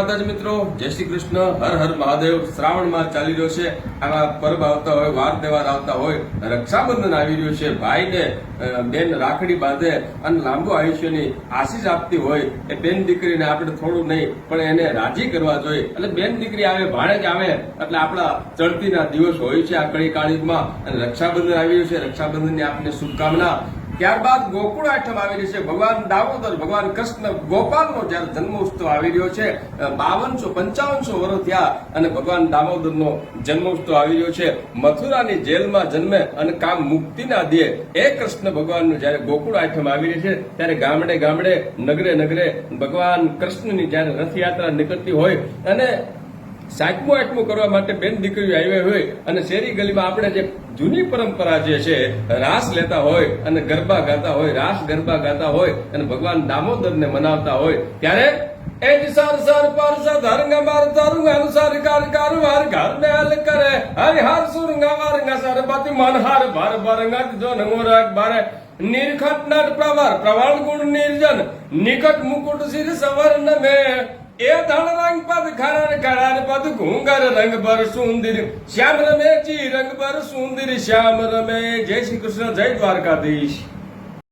માતાજી મિત્રો, જય શ્રી કૃષ્ણ, હર હર મહાદેવ. શ્રાવણ માસ ચાલી રહ્યો છે. આવા પર્વ આવતા હોય, વાર તહેવાર આવતા હોય, રક્ષાબંધન આવી રહ્યું છે. ભાઈને બેન રાખડી બાંધે અને લાંબુ આયુષ્યની આશીષ આપતી હોય, એ બેન દીકરીને આપણે થોડું નહીં, પણ એને રાજી કરવા જોઈએ. એટલે બેન દીકરી આવે ભાણેજ આવે, એટલે આપણા ચડતીના દિવસ હોય છે આ કળી કાળીમાં અને રક્ષાબંધન આવી રહ્યું છે. રક્ષાબંધનની આપને શુભકામના. ત્યારબાદ ગોકુળ આઠમ આવી રહી છે. ભગવાન દામોદર, ભગવાન કૃષ્ણ ગોપાલનો જયારે જન્મોત્સવ આવી રહ્યો છે બાવનસો પંચાવનસો વર્ષ થયા અને ભગવાન દામોદરનો જન્મોત્સવ આવી રહ્યો છે. મથુરાની જેલમાં જન્મે અને કામ મુક્તિના દે એ કૃષ્ણ ભગવાનનું જયારે ગોકુળ આઠમ આવી રહી છે, ત્યારે ગામડે ગામડે, નગરે નગરે ભગવાન કૃષ્ણની જયારે રથયાત્રા નીકળતી હોય અને સાતમું આઠમું કરવા માટે બેન દીકરીઓ આવ્યા હોય અને શેરી ગલીમાં આપણે જે જૂની પરંપરા જે છે, રાસ લેતા હોય અને ગરબા ગાતા હોય, રાસ ગરબા ગાતા હોય અને ભગવાન દામોદરને મનાવતા હોય, ત્યારે એ જ સર સર, પર, સર ધરંગ માર તરુંગ અનુસાર કાર કાર વાર, ઘર મેલ કરે. હરિ, હર સુરંગ વાર સર પતિ મન, હર, ભર ભરંગ જો નંગોરક બારે. નિરખટ નટ પ્રવર, પ્રવાળ, ગુણ, નિર્જન, નિકટ મુકુટ સિર સવર્ણ, મે. એ ધણ રંગ પદ ખરણ ખરણ પદ, ઘૂંગર રંગ પર સુંદર. શ્યામ રમે, ચી રંગ પર સુંદર, શ્યામ રમે. જય શ્રી કૃષ્ણ, જય દ્વારકાધીશ.